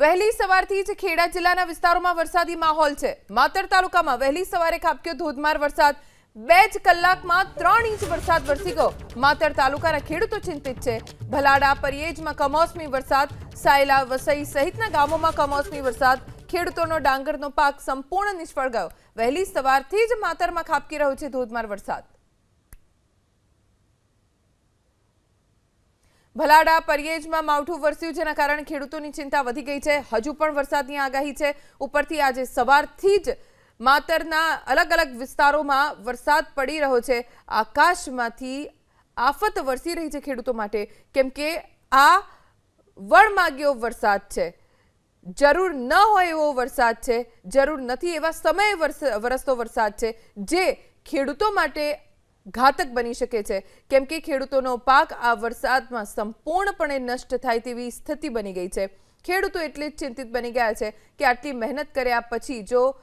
વહેલી સવારથી જ ખેડા જિલ્લાના વિસ્તારોમાં વરસાદી માહોલ છે. માતર તાલુકામાં વહેલી સવારે ખાબક્યો ધોધમાર વરસાદ. બે જ કલાકમાં ત્રણ ઇંચ વરસાદ વરસી ગયો. માતર તાલુકાના ખેડૂતો ચિંતિત છે. ભલાડા, પરિયેજમાં કમોસમી વરસાદ. સાયલા, વસઈ સહિતના ગામોમાં કમોસમી વરસાદ. ખેડૂતોનો ડાંગરનો પાક સંપૂર્ણ નિષ્ફળ ગયો. વહેલી સવારથી જ માતરમાં ખાબકી રહ્યો છે ધોધમાર વરસાદ. ભલાડા પરિયેજમાં માવઠું વરસ્યું જેના કારણે ખેડૂતોની ચિંતા વધી ગઈ છે. હજુ પણ વરસાદની આગાહી છે. ઉપરથી આજે સવારથી જ માતરના અલગ અલગ વિસ્તારોમાં વરસાદ પડી રહ્યો છે. આકાશમાંથી આફત વરસી રહી છે ખેડૂતો માટે. કેમ કે આ વણમાગ્યો વરસાદ છે. જરૂર ન હોય એવો વરસાદ છે. જરૂર નથી એવા સમયે વરસ- વરસતો વરસાદ છે જે ખેડૂતો માટે ઘાતક બની શકે છે. કેમ કે ખેડૂતોનો પાક આ વરસાદમાં સંપૂર્ણપણે નષ્ટ થાય તેવી સ્થિતિ બની ગઈ છે. ખેડૂતો એટલે ચિંતિત બની ગયા છે કે આટલી મહેનત કર્યા પછી જો